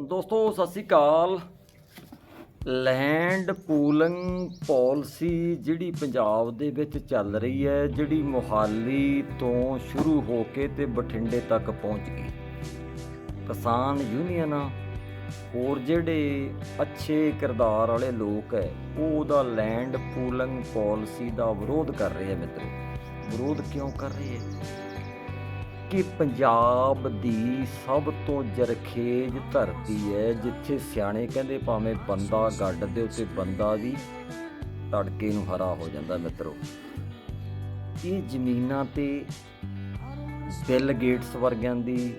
ਦੋਸਤੋ, ਸਤਿ ਸ੍ਰੀ ਅਕਾਲ। ਲੈਂਡ ਪੂਲਿੰਗ ਪਾਲਿਸੀ ਜਿਹੜੀ ਪੰਜਾਬ ਦੇ ਵਿੱਚ ਚੱਲ ਰਹੀ ਹੈ, ਜਿਹੜੀ ਮੋਹਾਲੀ ਤੋਂ ਸ਼ੁਰੂ ਹੋ ਕੇ ਤੇ ਬਠਿੰਡੇ ਤੱਕ ਪਹੁੰਚ ਗਈ। ਕਿਸਾਨ ਯੂਨੀਅਨਾਂ ਹੋਰ ਜਿਹੜੇ ਅੱਛੇ ਕਿਰਦਾਰ ਵਾਲੇ ਲੋਕ ਹੈ, ਉਹ ਉਹਦਾ ਲੈਂਡ ਪੂਲਿੰਗ ਪਾਲਿਸੀ ਦਾ ਵਿਰੋਧ ਕਰ ਰਹੇ ਹੈ ਮਿੱਤਰੋ। ਵਿਰੋਧ ਕਿਉਂ ਕਰ ਰਹੇ ਹੈ? ਕਿ ਪੰਜਾਬ ਦੀ ਸਭ ਤੋਂ ਜਰਖੇਜ ਧਰਤੀ ਹੈ, ਜਿੱਥੇ ਸਿਆਣੇ ਕਹਿੰਦੇ ਭਾਵੇਂ ਬੰਦਾ ਗੱਡ ਦੇ ਉੱਤੇ ਬੰਦਾ ਵੀ ਤੜਕੇ ਨੂੰ ਹਰਾ ਹੋ ਜਾਂਦਾ ਮਿੱਤਰੋ। ਇਹ ਜ਼ਮੀਨਾਂ ਤੇ ਬਿੱਲ ਗੇਟਸ ਵਰਗਿਆਂ ਦੀ,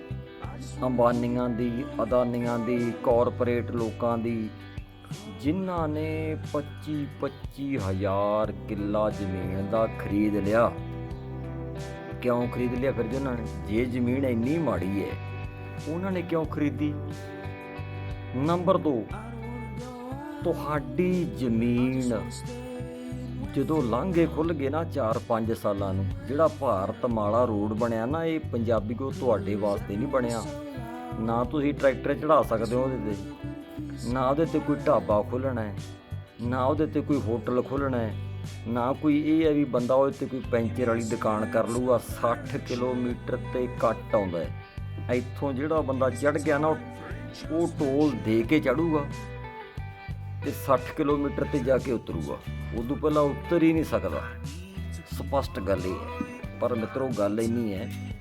ਅੰਬਾਨੀਆਂ ਦੀ, ਅਦਾਨੀਆਂ ਦੀ, ਕਾਰਪੋਰੇਟ ਲੋਕਾਂ ਦੀ, ਜਿਨ੍ਹਾਂ ਨੇ 25 25 ਹਜ਼ਾਰ ਕਿੱਲਾ ਜ਼ਮੀਨ ਦਾ ਖਰੀਦ ਲਿਆ। ਕਿਉਂ ਖਰੀਦ ਲਿਆ ਫਿਰ ਜੀ ਉਹਨਾਂ ਨੇ? ਜੇ ਜ਼ਮੀਨ ਇੰਨੀ ਮਾੜੀ ਹੈ, ਉਹਨਾਂ ਨੇ ਕਿਉਂ ਖਰੀਦੀ? ਨੰਬਰ 2 ਤੁਹਾਡੀ ਜ਼ਮੀਨ ਜਦੋਂ ਲਾਂਘੇ ਖੁੱਲ ਗਏ ਨਾ 4-5 ਸਾਲਾਂ ਨੂੰ, ਜਿਹੜਾ ਭਾਰਤ ਮਾਲਾ ਰੋਡ ਬਣਿਆ ਨਾ, ਇਹ ਪੰਜਾਬੀ ਕੋ ਤੁਹਾਡੇ ਵਾਸਤੇ ਨਹੀਂ ਬਣਿਆ। ਨਾ ਤੁਸੀਂ ਟਰੈਕਟਰ ਚੜਾ ਸਕਦੇ ਹੋ ਉਹਦੇ ਤੇ, ਨਾ ਉਹਦੇ ਤੇ ਕੋਈ ਢਾਬਾ ਖੋਲ੍ਹਣਾ ਹੈ, ਨਾ ਉਹਦੇ ਤੇ ਕੋਈ ਹੋਟਲ ਖੋਲ੍ਹਣਾ ਹੈ। ਨਾ ਕੋਈ ਇਹ ਹੈ ਵੀ ਬੰਦਾ ਉਹਦੇ ਤੇ ਕੋਈ ਪੈਂਚਰ ਵਾਲੀ ਦੁਕਾਨ ਕਰ ਲੂਗਾ 60 ਕਿਲੋਮੀਟਰ ਤੇ ਕੱਟ ਆਉਂਦਾ ਹੈ। ਇੱਥੋਂ ਜਿਹੜਾ ਬੰਦਾ ਚੜ ਗਿਆ ਨਾ, ਉਹ- ਟੋਲ ਦੇ ਕੇ ਚੜੂਗਾ ਤੇ 60 ਕਿਲੋਮੀਟਰ ਤੇ ਜਾ ਕੇ ਉਤਰੂਗਾ। ਉਦੋਂ ਪਹਿਲਾਂ ਉਤਰ ਹੀ ਨਹੀਂ ਸਕਦਾ। ਸਪਸ਼ਟ ਗੱਲ ਇਹ ਹੈ। ਪਰ ਮਿੱਤਰੋ, ਗੱਲ ਇੰਨੀ ਹੈ,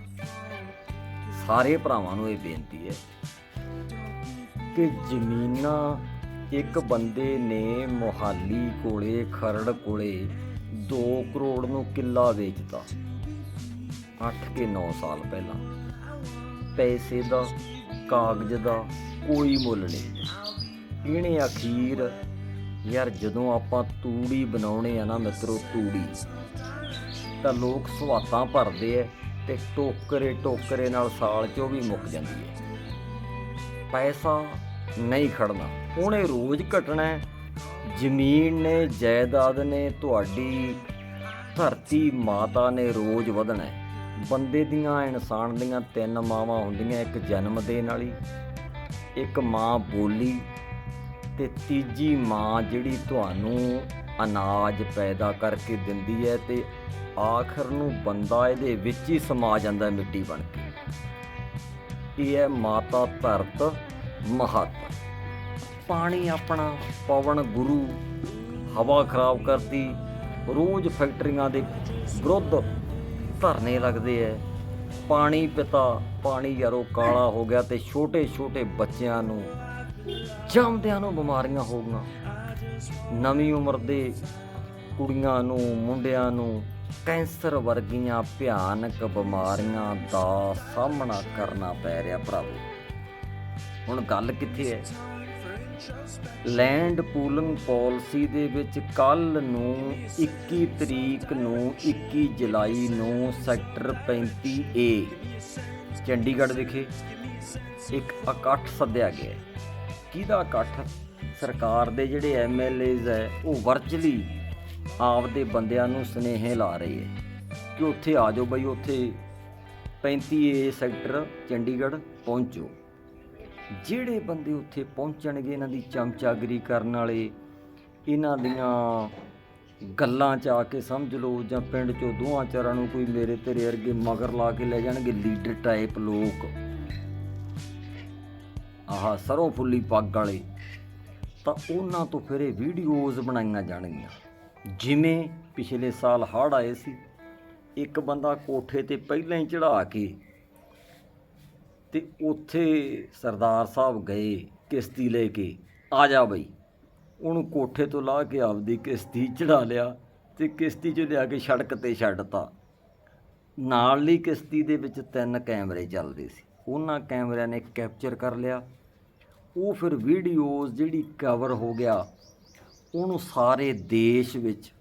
ਸਾਰੇ ਭਰਾਵਾਂ ਨੂੰ ਇਹ ਬੇਨਤੀ ਹੈ ਕਿ ਜ਼ਮੀਨਾਂ ਇੱਕ ਬੰਦੇ ਨੇ ਮੋਹਾਲੀ ਕੋਲੇ, ਖਰੜ ਕੋਲੇ 2 ਕਰੋੜ ਨੂੰ ਕਿੱਲਾ ਵੇਚਤਾ 8 ਕੇ 9 ਸਾਲ ਪਹਿਲਾਂ। ਪੈਸੇ ਦਾ, ਕਾਗਜ਼ ਦਾ ਕੋਈ ਮੁੱਲ ਨਹੀਂ। ਇਹਨੇ ਅਖੀਰ, ਯਾਰ ਜਦੋਂ ਆਪਾਂ ਤੂੜੀ ਬਣਾਉਣੇ ਆ ਨਾ ਮਿੱਤਰੋ ਤੂੜੀ, ਤਾਂ ਲੋਕ ਸੁਹਾਤਾਂ ਭਰਦੇ ਐ ਤੇ ਟੋਕਰੇ ਟੋਕਰੇ ਨਾਲ ਸਾਲ ਚੋਂ ਵੀ ਮੁੱਕ ਜਾਂਦੀ ਹੈ ਪੈਸਾ ਨਹੀਂ ਖੜਨਾ। ਉਹਨੇ ਰੋਜ਼ ਘਟਣਾ ਹੈ। ਜ਼ਮੀਨ ਨੇ, ਜਾਇਦਾਦ ਨੇ, ਤੁਹਾਡੀ ਧਰਤੀ ਮਾਤਾ ਨੇ ਰੋਜ਼ ਵਧਣਾ ਹੈ। ਬੰਦੇ ਦੀਆਂ, ਇਨਸਾਨ ਦੀਆਂ ਤਿੰਨ ਮਾਵਾਂ ਹੁੰਦੀਆਂ, ਇੱਕ ਜਨਮ ਦੇਣ ਵਾਲੀ, ਇੱਕ ਮਾਂ ਬੋਲੀ ਤੇ ਤੀਜੀ ਮਾਂ ਜਿਹੜੀ ਤੁਹਾਨੂੰ ਅਨਾਜ ਪੈਦਾ ਕਰਕੇ ਦਿੰਦੀ ਹੈ ਤੇ ਆਖਰ ਨੂੰ ਬੰਦਾ ਇਹਦੇ ਵਿੱਚ ਹੀ ਸਮਾ ਜਾਂਦਾ ਮਿੱਟੀ ਬਣ ਕੇ ਇਹ ਹੈ ਮਾਤਾ ਧਰਤ ਮਹਤ ਪਾਣੀ ਆਪਣਾ ਪਵਨ ਗੁਰੂ ਹਵਾ ਖਰਾਬ ਕਰਦੀ ਰੋਜ਼ ਫੈਕਟਰੀਆਂ ਦੇ ਵਿਰੁੱਧ ਧਰਨੇ ਲੱਗਦੇ ਐ। ਪਾਣੀ ਪਿਤਾ, ਪਾਣੀ ਯਾਰੋ ਕਾਲਾ ਹੋ ਗਿਆ ਤੇ ਛੋਟੇ ਛੋਟੇ ਬੱਚਿਆਂ ਨੂੰ ਜੰਮਦਿਆਂ ਨੂੰ ਬਿਮਾਰੀਆਂ ਹੋ ਗਈਆਂ। ਨਵੀਂ ਉਮਰ ਦੇ ਕੁੜੀਆਂ ਨੂੰ, ਮੁੰਡਿਆਂ ਨੂੰ ਕੈਂਸਰ ਵਰਗੀਆਂ ਭਿਆਨਕ ਬਿਮਾਰੀਆਂ ਦਾ ਸਾਹਮਣਾ ਕਰਨਾ ਪੈ ਰਿਹਾ ਭਰਾਵੋ। ਹੁਣ ਗੱਲ ਕਿੱਥੇ ਹੈ ਲੈਂਡ ਪੂਲਿੰਗ ਪਾਲਿਸੀ ਦੇ ਵਿੱਚ ਕੱਲ ਨੂੰ 21 ਤਰੀਕ ਨੂੰ 21 ਜੁਲਾਈ ਨੂੰ ਸੈਕਟਰ 35A ਚੰਡੀਗੜ੍ਹ ਵਿਖੇ ਇੱਕ ਇਕੱਠ ਸੱਦਿਆ ਗਿਆ ਕਿਹਦਾ ਇਕੱਠ? ਸਰਕਾਰ ਦੇ ਜਿਹੜੇ ਐਮਐਲਏਜ਼ ਹੈ, ਉਹ ਵਰਚੁਅਲੀ ਆਪਦੇ ਬੰਦਿਆਂ ਨੂੰ ਸਨੇਹ ਲਾ ਰਹੇ ਹੈ ਕਿ ਉੱਥੇ ਆ ਜਾਓ ਬਈ, ਉੱਥੇ 35A ਸੈਕਟਰ ਚੰਡੀਗੜ੍ਹ ਪਹੁੰਚੋ। ਜਿਹੜੇ ਬੰਦੇ ਉੱਥੇ ਪਹੁੰਚਣਗੇ, ਇਹਨਾਂ ਦੀ ਚਮਚਾਗਰੀ ਕਰਨ ਵਾਲੇ, ਇਹਨਾਂ ਦੀਆਂ ਗੱਲਾਂ 'ਚ ਆ ਕੇ ਸਮਝ ਲਓ ਜਾਂ ਪਿੰਡ 'ਚੋਂ ਦੋਹਾਂ ਚਾਰਾਂ ਨੂੰ ਕੋਈ ਮੇਰੇ ਤੇਰੇ ਅਰਗੇ ਮਗਰ ਲਾ ਕੇ ਲੈ ਜਾਣਗੇ, ਲੀਡਰ ਟਾਈਪ ਲੋਕ। ਆਹ ਸਰੋਂ ਫੁੱਲੀ ਪੱਗ ਵਾਲੇ। ਤਾਂ ਉਹਨਾਂ ਤੋਂ ਫਿਰ ਇਹ ਵੀਡੀਓਜ਼ ਬਣਾਈਆਂ ਜਾਣਗੀਆਂ। ਜਿਵੇਂ ਪਿਛਲੇ ਸਾਲ ਹੜ੍ਹ ਆਏ ਸੀ, ਇੱਕ ਬੰਦਾ ਕੋਠੇ ਤੇ ਪਹਿਲਾਂ ਹੀ ਚੜਾ ਕੇ ਤੇ ਉੱਥੇ ਸਰਦਾਰ ਸਾਹਿਬ ਗਏ ਕਿਸ਼ਤੀ ਲੈ ਕੇ। ਆ ਜਾ ਬਈ। ਉਹਨੂੰ ਕੋਠੇ ਤੋਂ ਲਾਹ ਕੇ ਆਪਦੀ ਕਿਸ਼ਤੀ ਚੜਾ ਲਿਆ ਤੇ ਕਿਸ਼ਤੀ 'ਚ ਲਿਆ ਕੇ ਸੜਕ ਤੇ ਛੱਡਤਾ। ਨਾਲਲੀ ਕਿਸ਼ਤੀ ਦੇ ਵਿੱਚ ਤਿੰਨ ਕੈਮਰੇ ਚੱਲਦੇ ਸੀ। ਉਹਨਾਂ ਕੈਮਰਿਆਂ ਨੇ ਕੈਪਚਰ ਕਰ ਲਿਆ। ਉਹ ਫਿਰ ਵੀਡੀਓਜ਼ ਜਿਹੜੀ ਕਵਰ ਹੋ ਗਿਆ, ਉਹਨੂੰ ਸਾਰੇ ਦੇਸ਼ ਵਿੱਚ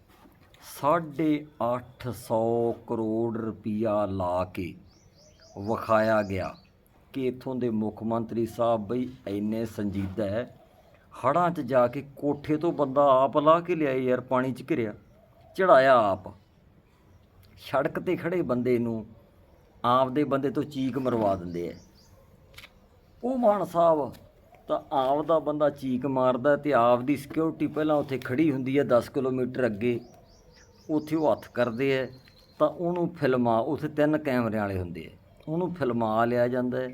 850 ਕਰੋੜ ਰੁਪਇਆ ਲਾ ਕੇ ਵਿਖਾਇਆ ਗਿਆ। ਕਿ ਇਥੋਂ ਦੇ ਮੁੱਖ ਮੰਤਰੀ ਸਾਹਿਬ ਬਈ ਇੰਨੇ ਸੰਜੀਦਾ ਹੈ ਹੜਾਂ 'ਚ ਜਾ ਕੇ ਕੋਠੇ ਤੋਂ ਬੰਦਾ ਆਪ ਲਾ ਕੇ ਲਿਆਏ ਯਾਰ, ਪਾਣੀ 'ਚ ਘਿਰਿਆ ਚੜਾਇਆ ਆਪ। ਸੜਕ ਤੇ ਖੜੇ ਬੰਦੇ ਨੂੰ ਆਪਦੇ ਬੰਦੇ ਤੋਂ ਚੀਕ ਮਰਵਾ ਦਿੰਦੇ ਐ ਉਹ ਮਾਨ ਸਾਹਿਬ ਤਾਂ ਆਪ ਦਾ ਬੰਦਾ ਚੀਕ ਮਾਰਦਾ ਤੇ ਆਪ ਦੀ ਸਿਕਿਉਰਿਟੀ ਪਹਿਲਾਂ ਉੱਥੇ ਖੜੀ ਹੁੰਦੀ ਹੈ 10 ਕਿਲੋਮੀਟਰ ਅੱਗੇ, ਉੱਥੇ ਉਹ ਹੱਥ ਕਰਦੇ ਹੈ ਤਾਂ ਉਹਨੂੰ ਫਿਲਮਾ, ਉੱਥੇ ਤਿੰਨ ਕੈਮਰਿਆਂ ਵਾਲੇ ਹੁੰਦੇ ਹੈ ਉਹਨੂੰ ਫਿਲਮਾ ਲਿਆ ਜਾਂਦਾ ਹੈ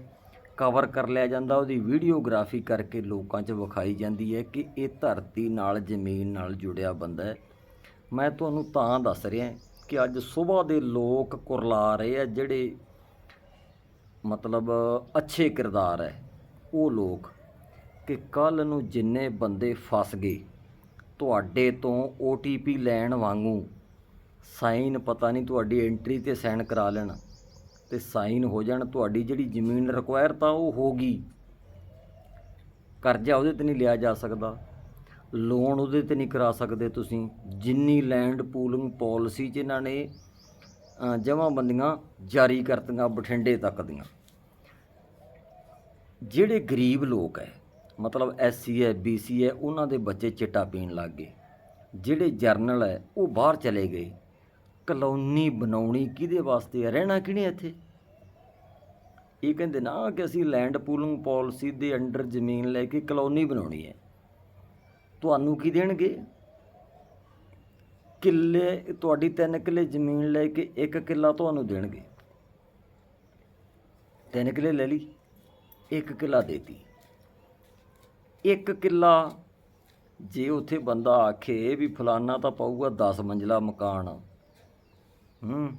ਕਵਰ ਕਰ ਲਿਆ ਜਾਂਦਾ, ਉਹਦੀ ਵੀਡੀਓਗ੍ਰਾਫੀ ਕਰਕੇ ਲੋਕਾਂ 'ਚ ਵਿਖਾਈ ਜਾਂਦੀ ਹੈ ਕਿ ਇਹ ਧਰਤੀ ਨਾਲ, ਜ਼ਮੀਨ ਨਾਲ ਜੁੜਿਆ ਬੰਦਾ ਹੈ। ਮੈਂ ਤੁਹਾਨੂੰ ਤਾਂ ਦੱਸ ਰਿਹਾ ਕਿ ਅੱਜ ਸਵੇਰ ਦੇ ਲੋਕ ਕੁਰਲਾ ਰਹੇ ਆ, ਜਿਹੜੇ ਮਤਲਬ ਅੱਛੇ ਕਿਰਦਾਰ ਹੈ, ਉਹ ਲੋਕ ਕਿ ਕੱਲ ਨੂੰ ਜਿੰਨੇ ਬੰਦੇ ਫਸ ਗਏ, ਤੁਹਾਡੇ ਤੋਂ OTP ਲੈਣ ਵਾਂਗੂ ਸਾਈਨ ਪਤਾ ਨਹੀਂ ਤੁਹਾਡੀ ਐਂਟਰੀ ਤੇ ਸਾਈਨ ਕਰਾ ਲੈਣ। ਤੇ ਸਾਈਨ ਹੋ ਜਾਣ, ਤੁਹਾਡੀ ਜਿਹੜੀ ਜ਼ਮੀਨ ਰਿਕੁਆਇਰ ਤਾਂ ਉਹ ਹੋਗੀ। ਕਰਜ਼ਾ ਉਹਦੇ ਤੇ ਨਹੀਂ ਲਿਆ ਜਾ ਸਕਦਾ। ਲੋਨ ਉਹਦੇ ਤੇ ਨਹੀਂ ਕਰਾ ਸਕਦੇ ਤੁਸੀਂ। ਜਿੰਨੀ ਲੈਂਡ ਪੂਲਿੰਗ ਪਾਲਿਸੀ 'ਚ ਇਹਨਾਂ ਨੇ ਜਮਾਬੰਦੀਆਂ ਜਾਰੀ ਕਰਤੀਆਂ ਬਠਿੰਡੇ ਤੱਕ ਦੀਆਂ। ਜਿਹੜੇ ਗਰੀਬ ਲੋਕ ਹੈ ਮਤਲਬ ਐਸਸੀ ਹੈ ਬੀਸੀ ਹੈ ਉਹਨਾਂ ਦੇ ਬੱਚੇ ਚਿੱਟਾ ਪੀਣ ਲੱਗ ਗਏ। ਜਿਹੜੇ ਜਰਨਲ ਹੈ ਉਹ ਬਾਹਰ ਚਲੇ ਗਏ। ਕਲੋਨੀ ਬਣਾਉਣੀ ਕਿਹਦੇ ਵਾਸਤੇ ਹੈ ਰਹਿਣਾ ਕਿਹਨੇ ਇੱਥੇ? ਇਹ ਕਹਿੰਦੇ ਨਾ ਕਿ ਅਸੀਂ ਲੈਂਡ ਪੂਲਿੰਗ ਪਾਲਿਸੀ ਦੇ ਅੰਡਰ ਜ਼ਮੀਨ ਲੈ ਕੇ ਕਲੋਨੀ ਬਣਾਉਣੀ ਹੈ। ਤੁਹਾਨੂੰ ਕੀ ਦੇਣਗੇ? ਕਿੱਲੇ, ਤੁਹਾਡੀ 3 ਕਿੱਲੇ ਜ਼ਮੀਨ ਲੈ ਕੇ 1 ਕਿੱਲਾ ਤੁਹਾਨੂੰ ਦੇਣਗੇ। 3 ਕਿੱਲੇ ਲੈ ਲਈ 1 ਕਿੱਲਾ ਦੇਤੀ। 1 ਕਿੱਲਾ ਜੇ ਉੱਥੇ ਬੰਦਾ ਆਖੇ ਵੀ ਫਲਾਨਾ ਤਾਂ ਪਾਊਗਾ 10 ਮੰਜ਼ਲਾ ਮਕਾਨ। ਹੂੰ।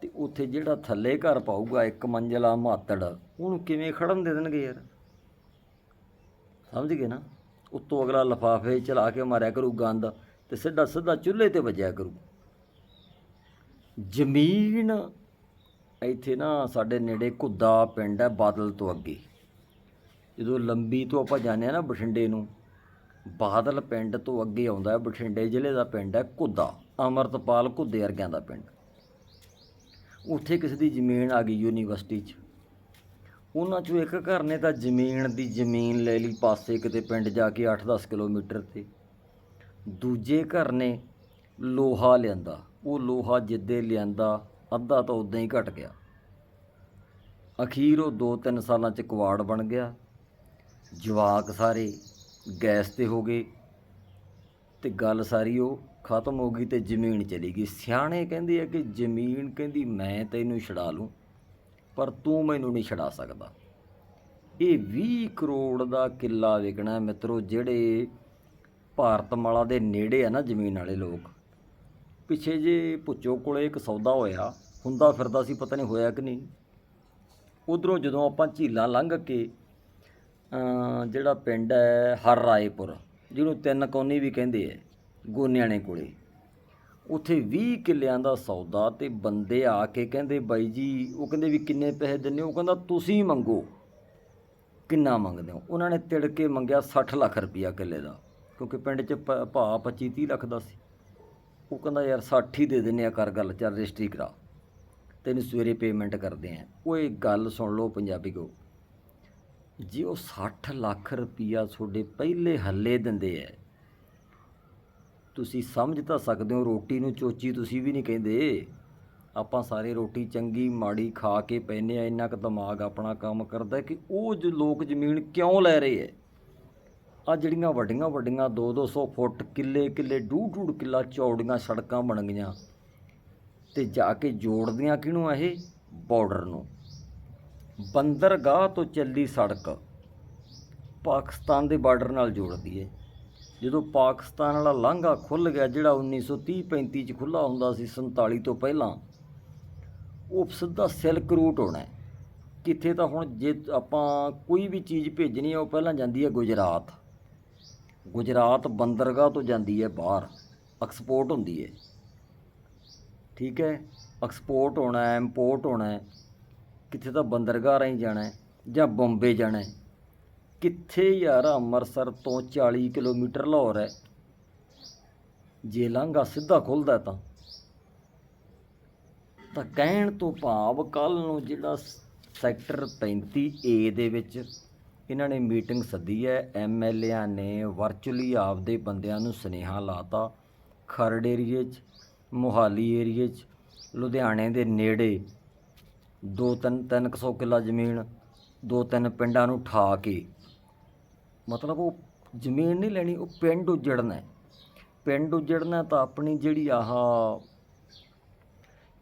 ਤੇ ਉੱਥੇ ਜਿਹੜਾ ਥੱਲੇ ਘਰ ਪਾਊਗਾ, ਇੱਕ ਮੰਜ਼ਲਾ ਮਾਤੜ, ਉਹਨੂੰ ਕਿਵੇਂ ਖੜਨ ਦੇ ਦੇਣਗੇ ਯਾਰ? ਸਮਝ ਗਏ ਨਾ? ਉੱਤੋਂ ਅਗਲਾ ਲਫਾਫੇ ਚਲਾ ਕੇ ਮਾਰਿਆ ਕਰੂ ਗੰਦ ਤੇ ਸਿੱਧਾ ਸਿੱਧਾ ਚੁੱਲ੍ਹੇ ਤੇ ਵੱਜਿਆ ਕਰੂ। ਜ਼ਮੀਨ ਇੱਥੇ ਨਾ ਸਾਡੇ ਨੇੜੇ ਘੁੱਦਾ ਪਿੰਡ ਹੈ ਬਾਦਲ ਤੋਂ ਅੱਗੇ। ਜਦੋਂ ਲੰਬੀ ਤੋਂ ਆਪਾਂ ਜਾਂਦੇ ਆ ਨਾ ਬਠਿੰਡੇ ਨੂੰ, ਬਾਦਲ ਪਿੰਡ ਤੋਂ ਅੱਗੇ ਆਉਂਦਾ ਬਠਿੰਡੇ ਜ਼ਿਲ੍ਹੇ ਦਾ ਪਿੰਡ ਹੈ ਘੁੱਦਾ ਅਮਰਤਪਾਲ ਘੁੱਦੇ ਵਰਗਿਆਂ ਦਾ ਪਿੰਡ। ਉੱਥੇ ਕਿਸੇ ਦੀ ਜ਼ਮੀਨ ਆ ਗਈ ਯੂਨੀਵਰਸਿਟੀ 'ਚ। ਉਹਨਾਂ 'ਚੋਂ ਇੱਕ ਘਰ ਨੇ ਤਾਂ ਜ਼ਮੀਨ ਦੀ ਜ਼ਮੀਨ ਲੈ ਲਈ ਪਾਸੇ ਕਿਤੇ ਪਿੰਡ ਜਾ ਕੇ 8-10 ਕਿਲੋਮੀਟਰ ਤੇ। ਦੂਜੇ ਘਰ ਨੇ ਲੋਹਾ ਲਿਆਂਦਾ। ਉਹ ਲੋਹਾ ਜਿੱਦੇ ਲਿਆਂਦਾ, ਅੱਧਾ ਤਾਂ ਉਦਾਂ ਹੀ ਘਟ ਗਿਆ। ਅਖੀਰ ਉਹ 2-3 ਸਾਲਾਂ 'ਚ ਕੁਆੜ ਬਣ ਗਿਆ। ਜਵਾਕ ਸਾਰੇ ਗੈਸ ਤੇ ਹੋ ਗਏ ਤੇ ਗੱਲ ਸਾਰੀ ਉਹ ਖਤਮ ਹੋ ਗਈ ਤੇ ਜ਼ਮੀਨ ਚਲੀ ਗਈ। ਸਿਆਣੇ ਕਹਿੰਦੇ ਆ ਕਿ ਜ਼ਮੀਨ ਕਹਿੰਦੀ, ਮੈਂ ਤੈਨੂੰ ਛਡਾ ਲੂੰ, ਪਰ ਤੂੰ ਮੈਨੂੰ ਨਹੀਂ ਛਡਾ ਸਕਦਾ। ਇਹ 20 ਕਰੋੜ ਦਾ ਕਿੱਲਾ ਵਿਕਣਾ ਮਿੱਤਰੋ, ਜਿਹੜੇ ਭਾਰਤਮਾਲਾ ਦੇ ਨੇੜੇ ਆ ਨਾ ਜ਼ਮੀਨ ਵਾਲੇ ਲੋਕ। ਪਿੱਛੇ ਜੇ ਭੁੱਚੋ ਕੋਲੇ ਇੱਕ ਸੌਦਾ ਹੋਇਆ, ਹੁੰਦਾ ਫਿਰਦਾ ਸੀ, ਪਤਾ ਨਹੀਂ ਹੋਇਆ ਕਿ ਨਹੀਂ। ਉਧਰੋਂ ਜਦੋਂ ਆਪਾਂ ਝੀਲਾਂ ਲੰਘ ਕੇ ਜਿਹੜਾ ਪਿੰਡ ਹੈ ਹਰ ਰਾਏਪੁਰ, ਜਿਹਨੂੰ ਤਿੰਨ ਕੌਨੀ ਵੀ ਕਹਿੰਦੇ ਐ ਗੋਨਿਆਣੇ ਕੋਲੇ। ਉੱਥੇ 20 ਕਿੱਲਿਆਂ ਦਾ ਸੌਦਾ ਤੇ ਬੰਦੇ ਆ ਕੇ ਕਹਿੰਦੇ, ਬਾਈ ਜੀ, ਉਹ ਕਹਿੰਦੇ ਵੀ ਕਿੰਨੇ ਪੈਸੇ ਦਿੰਦੇ ਉਹ ਕਹਿੰਦਾ, ਤੁਸੀਂ ਮੰਗੋ। ਕਿੰਨਾ ਮੰਗਦੇ ਹੋ? ਉਹਨਾਂ ਨੇ ਤਿੜ ਕੇ ਮੰਗਿਆ 60 ਲੱਖ ਰੁਪਈਆ ਕਿੱਲੇ ਦਾ, ਕਿਉਂਕਿ ਪਿੰਡ 'ਚ ਭ- ਭਾਅ 25 30 ਲੱਖ ਦਾ ਸੀ। ਉਹ ਕਹਿੰਦਾ, ਯਾਰ 60 ਹੀ ਦੇ ਦਿੰਨੇ ਆ ਕਰ ਗੱਲ, ਚੱਲ ਰਜਿਸਟਰੀ ਕਰਾ। ਤੈਨੂੰ ਸਵੇਰੇ ਪੇਮੈਂਟ ਕਰਦੇ ਆ। ਉਹ ਇਹ ਗੱਲ ਸੁਣ ਲਓ ਪੰਜਾਬੀ ਕੋ। ਜੇ ਉਹ 60 ਲੱਖ ਰੁਪਈਆ ਤੁਹਾਡੇ ਪਹਿਲੇ ਹੱਲੇ ਦਿੰਦੇ ਐ ਤੁਸੀਂ ਸਮਝ ਤਾਂ ਸਕਦੇ ਹੋ, ਰੋਟੀ ਨੂੰ ਚੋਚੀ ਤੁਸੀਂ ਵੀ ਨਹੀਂ ਕਹਿੰਦੇ। ਆਪਾਂ ਸਾਰੇ ਰੋਟੀ ਚੰਗੀ, ਮਾੜੀ ਖਾ ਕੇ ਪੈਨੇ ਆ ਇੰਨਾ ਕੁ ਦਿਮਾਗ ਆਪਣਾ ਕੰਮ ਕਰਦਾ ਕਿ ਉਹ ਜੋ ਲੋਕ ਜ਼ਮੀਨ ਕਿਉਂ ਲੈ ਰਹੇ ਐ ਆ ਜਿਹੜੀਆਂ ਵੱਡੀਆਂ ਵੱਡੀਆਂ 2-200 ਫੁੱਟ ਕਿੱਲੇ ਕਿੱਲੇ, ਡੂਢ ਡੂਢ ਕਿੱਲਾ ਚੌੜੀਆਂ ਸੜਕਾਂ ਬਣ ਗਈਆਂ ਤੇ ਜਾ ਕੇ ਜੋੜਦੀਆਂ ਕਿਹਨੂੰ ਇਹ? ਬਾਰਡਰ ਨੂੰ। ਬੰਦਰਗਾਹ ਤੋਂ ਚੱਲੀ ਸੜਕ ਪਾਕਿਸਤਾਨ ਦੇ ਬਾਰਡਰ ਨਾਲ ਜੋੜਦੀ ਹੈ। ਜਦੋਂ ਪਾਕਿਸਤਾਨ ਵਾਲਾ ਲਾਂਘਾ ਖੁੱਲ ਗਿਆ, ਜਿਹੜਾ 1930 35 ਚ ਖੁੱਲਾ ਹੁੰਦਾ ਸੀ 47 ਤੋਂ ਪਹਿਲਾਂ, ਉਹ ਸਿੱਧਾ ਸਿਲਕ ਰੂਟ ਹੋਣਾ ਕਿੱਥੇ ਤਾਂ ਹੁਣ ਜੇ ਆਪਾਂ ਕੋਈ ਵੀ ਚੀਜ਼ ਭੇਜਣੀ ਹੈ ਉਹ ਪਹਿਲਾਂ ਜਾਂਦੀ ਹੈ ਗੁਜਰਾਤ। ਗੁਜਰਾਤ ਬੰਦਰਗਾਹ ਤੋਂ ਜਾਂਦੀ ਹੈ ਬਾਹਰ। ਐਕਸਪੋਰਟ ਹੁੰਦੀ ਹੈ। ਠੀਕ ਹੈ? ਐਕਸਪੋਰਟ ਹੋਣਾ ਹੈ, ਇੰਪੋਰਟ ਹੋਣਾ ਹੈ। ਕਿੱਥੇ ਤਾਂ ਬੰਦਰਗਾਹ ਰਾਹੀਂ ਜਾਣਾ ਹੈ ਜਾਂ ਬੰਬੇ ਜਾਣਾ ਹੈ। ਕਿੱਥੇ ਯਾਰ ਅੰਮ੍ਰਿਤਸਰ ਤੋਂ 40 ਕਿਲੋਮੀਟਰ ਲਾਹੌਰ ਹੈ? ਜੇ ਲਾਂਘਾ ਸਿੱਧਾ ਖੁੱਲਦਾ ਤਾਂ। ਤਾਂ ਕਹਿਣ ਤੋਂ ਭਾਵ ਕੱਲ ਨੂੰ ਜਿਹੜਾ ਸੈਕਟਰ 35 ਏ ਦੇ ਵਿੱਚ ਇਹਨਾਂ ਨੇ ਮੀਟਿੰਗ ਸੱਦੀ ਹੈ ਐਮਐਲਏਆਂ ਨੇ ਵਰਚੁਅਲੀ ਆਪਦੇ ਬੰਦਿਆਂ ਨੂੰ ਸੁਨੇਹਾ ਲਾਤਾ ਖਰੜ ਏਰੀਏ 'ਚ, ਮੋਹਾਲੀ ਏਰੀਏ 'ਚ, ਲੁਧਿਆਣੇ ਦੇ ਨੇੜੇ। ਦੋ ਤਿੰਨ ਤਿੰਨ ਕੁ ਸੌ ਕਿੱਲਾ ਜ਼ਮੀਨ, ਦੋ ਤਿੰਨ ਪਿੰਡਾਂ ਨੂੰ ਠਾ ਕੇ। ਮਤਲਬ ਉਹ ਜ਼ਮੀਨ ਨਹੀਂ ਲੈਣੀ, ਉਹ ਪਿੰਡ ਉਜੜਨਾ ਹੈ। ਪਿੰਡ ਉਜੜਨਾ ਤਾਂ ਆਪਣੀ ਜਿਹੜੀ ਆਹ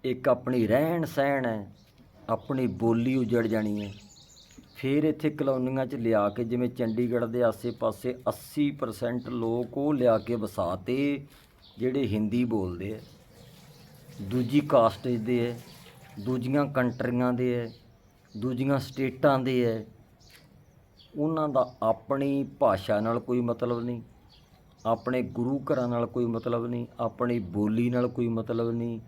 ਇੱਕ ਆਪਣੀ ਰਹਿਣ ਸਹਿਣ ਹੈ, ਆਪਣੀ ਬੋਲੀ ਉਜੜ ਜਾਣੀ ਹੈ। ਫਿਰ ਇੱਥੇ ਕਲੋਨੀਆਂ 'ਚ ਲਿਆ ਕੇ, ਜਿਵੇਂ ਚੰਡੀਗੜ੍ਹ ਦੇ ਆਸੇ-ਪਾਸੇ 80% ਲੋਕ ਉਹ ਲਿਆ ਕੇ ਵਸਾਤੇ, ਜਿਹੜੇ ਹਿੰਦੀ ਬੋਲਦੇ ਹੈ। ਦੂਜੀ ਕਾਸਟ ਦੇ ਹੈ, ਦੂਜੀਆਂ ਕੰਟਰੀਆਂ ਦੇ ਹੈ, ਦੂਜੀਆਂ ਸਟੇਟਾਂ ਦੇ ਹੈ। ਉਹਨਾਂ ਦਾ ਆਪਣੀ ਭਾਸ਼ਾ ਨਾਲ ਕੋਈ ਮਤਲਬ ਨਹੀਂ, ਆਪਣੇ ਗੁਰੂ ਘਰਾਂ ਨਾਲ ਕੋਈ ਮਤਲਬ ਨਹੀਂ, ਆਪਣੀ ਬੋਲੀ ਨਾਲ ਕੋਈ ਮਤਲਬ ਨਹੀਂ,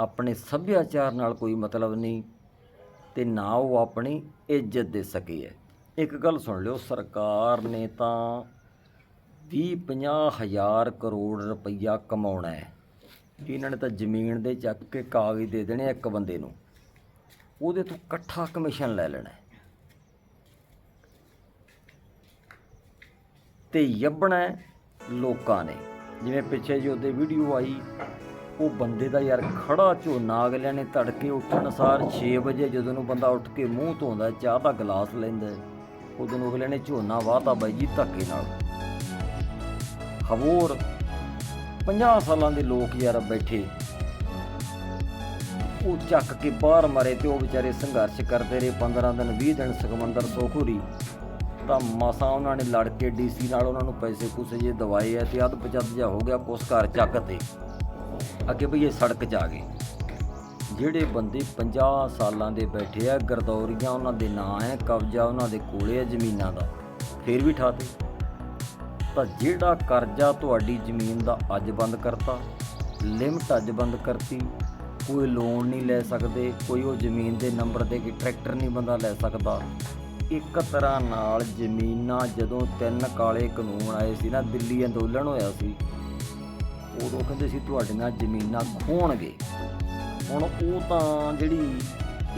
ਆਪਣੇ ਸੱਭਿਆਚਾਰ ਨਾਲ ਕੋਈ ਮਤਲਬ ਨਹੀਂ ਤੇ ਨਾ ਉਹ ਆਪਣੀ ਇੱਜ਼ਤ ਦੇ ਸਕੇ ਹੈ। ਇੱਕ ਗੱਲ ਸੁਣ ਲਿਓ, ਸਰਕਾਰ ਨੇ ਤਾਂ 20 50 ਹਜ਼ਾਰ ਕਰੋੜ ਰੁਪਈਆ ਕਮਾਉਣਾ ਹੈ। ਇਹਨਾਂ ਨੇ ਤਾਂ ਜ਼ਮੀਨ ਦੇ ਚੱਕ ਕੇ ਕਾਗਜ਼ ਦੇ ਦੇਣੇ ਇੱਕ ਬੰਦੇ ਨੂੰ। ਉਹਦੇ ਤੋਂ ਇਕੱਠਾ ਕਮਿਸ਼ਨ ਲੈ ਲੈਣਾ ਹੈ। ਤੇ ਯੱਬਣਾ ਲੋਕਾਂ ਨੇ। ਜਿਵੇਂ ਪਿੱਛੇ ਜਿਹੇ ਉਹਦੇ ਵੀਡੀਓ ਆਈ, ਉਹ ਬੰਦੇ ਦਾ ਯਾਰ ਖੜਾ ਝੋਨਾ ਅਗਲਿਆਂ ਨੇ ਤੜਕੇ ਉੱਠਣ ਸਾਰ 6 ਵਜੇ ਜਦੋਂ ਨੂੰ ਬੰਦਾ ਉੱਠ ਕੇ ਮੂੰਹ ਧੋਂਦਾ ਚਾਹ ਦਾ ਗਲਾਸ ਲੈਂਦਾ ਉਦੋਂ ਨੂੰ ਅਗਲਿਆਂ ਨੇ ਝੋਨਾ ਵਾਹਤਾ ਬਾਈ ਜੀ ਧੱਕੇ ਨਾਲ। ਹਵੋਰ 50 ਸਾਲਾਂ ਦੇ ਲੋਕ ਯਾਰ ਬੈਠੇ। ਉਹ ਚੱਕ ਕੇ ਬਾਹਰ ਮਾਰੇ ਤੇ ਉਹ ਵਿਚਾਰੇ ਸੰਘਰਸ਼ ਕਰਦੇ ਰਹੇ 15 ਦਿਨ 20 ਦਿਨ ਸੁਖਮੰਦਰ ਸੋਖੂਰੀ। ਤਾਂ ਮਸਾਂ ਉਹਨਾਂ ਨੇ ਲੜ ਕੇ ਡੀਸੀ ਨਾਲ ਉਹਨਾਂ ਨੂੰ ਪੈਸੇ ਪੂਸੇ ਜੇ ਦਵਾਏ ਆ ਤੇ ਅੱਧ ਪਚੱਧ ਜਾ ਹੋ ਗਿਆ ਕੁਛ ਘਰ ਚੱਕ ਤੇ। ਅੱਗੇ ਵੀ ਇਹ ਸੜਕ 'ਚ ਆ ਗਏ। ਜਿਹੜੇ ਬੰਦੇ 50 ਸਾਲਾਂ ਦੇ ਬੈਠੇ ਆ, ਗਰਦੌਰੀਆਂ ਉਹਨਾਂ ਦੇ ਨਾਂ ਹੈ ਕਬਜ਼ਾ ਉਹਨਾਂ ਦੇ ਕੋਲੇ ਆ ਜ਼ਮੀਨਾਂ ਦਾ, ਫੇਰ ਵੀ ਠਾਤੇ ਤਾਂ ਜਿਹੜਾ ਕਰਜ਼ਾ ਤੁਹਾਡੀ ਜ਼ਮੀਨ ਦਾ ਅੱਜ ਬੰਦ ਕਰਤਾ, ਲਿਮਟ ਅੱਜ ਬੰਦ ਕਰਤੀ, ਕੋਈ ਲੋਨ ਨਹੀਂ ਲੈ ਸਕਦੇ, ਕੋਈ ਉਹ ਜ਼ਮੀਨ ਦੇ ਨੰਬਰ ਦੇ ਕੇ ਟਰੈਕਟਰ ਨਹੀਂ ਬੰਦਾ ਲੈ ਸਕਦਾ ਇੱਕ ਤਰ੍ਹਾਂ ਨਾਲ ਜ਼ਮੀਨਾਂ ਜਦੋਂ ਤਿੰਨ ਕਾਲੇ ਕਾਨੂੰਨ ਆਏ ਸੀ ਨਾ, ਦਿੱਲੀ ਅੰਦੋਲਨ ਹੋਇਆ ਸੀ, ਉਦੋਂ ਕਹਿੰਦੇ ਸੀ ਤੁਹਾਡੀਆਂ ਜ਼ਮੀਨਾਂ ਖੋਣਗੇ। ਹੁਣ ਉਹ ਤਾਂ ਜਿਹੜੀ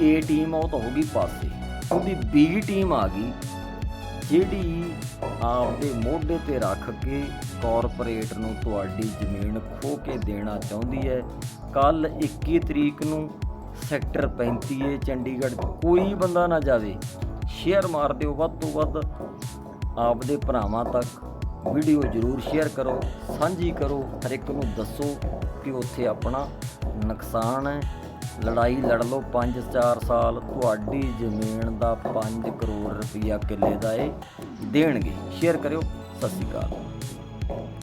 ਏ ਟੀਮ ਆ, ਉਹ ਤਾਂ ਹੋ ਗਈ ਪਾਸੇ। ਉਹਦੀ ਬੀ ਟੀਮ ਆ ਗਈ, ਜਿਹੜੀ ਆਪਦੇ ਮੋਢੇ ਤੇ ਰੱਖ ਕੇ ਕਾਰਪੋਰੇਟ ਨੂੰ ਤੁਹਾਡੀ ਜ਼ਮੀਨ ਖੋ ਕੇ ਦੇਣਾ ਚਾਹੁੰਦੀ ਹੈ। ਕੱਲ 21 ਤਰੀਕ ਨੂੰ ਸੈਕਟਰ 35 ਏ, ਚੰਡੀਗੜ੍ਹ, ਕੋਈ ਬੰਦਾ ਨਾ ਜਾਵੇ। ਸ਼ੇਅਰ ਮਾਰ ਦਿਓ ਵੱਧ ਤੋਂ ਵੱਧ। ਆਪਦੇ ਭਰਾਵਾਂ ਤੱਕ ਵੀਡੀਓ ਜ਼ਰੂਰ ਸ਼ੇਅਰ ਕਰੋ, ਸਾਂਝੀ ਕਰੋ, ਹਰ ਇੱਕ ਨੂੰ ਦੱਸੋ ਕਿ ਉੱਥੇ ਆਪਣਾ ਨੁਕਸਾਨ ਹੈ। ਲੜਾਈ ਲੜ ਲਓ 5-4 ਸਾਲ, ਤੁਹਾਡੀ ਜ਼ਮੀਨ ਦਾ 5 ਕਰੋੜ ਰੁਪਈਆ ਕਿੱਲੇ ਦਾ ਏ ਦੇਣਗੇ। ਸ਼ੇਅਰ ਕਰਿਓ, ਸਤਿ ਸ਼੍ਰੀ ਅਕਾਲ।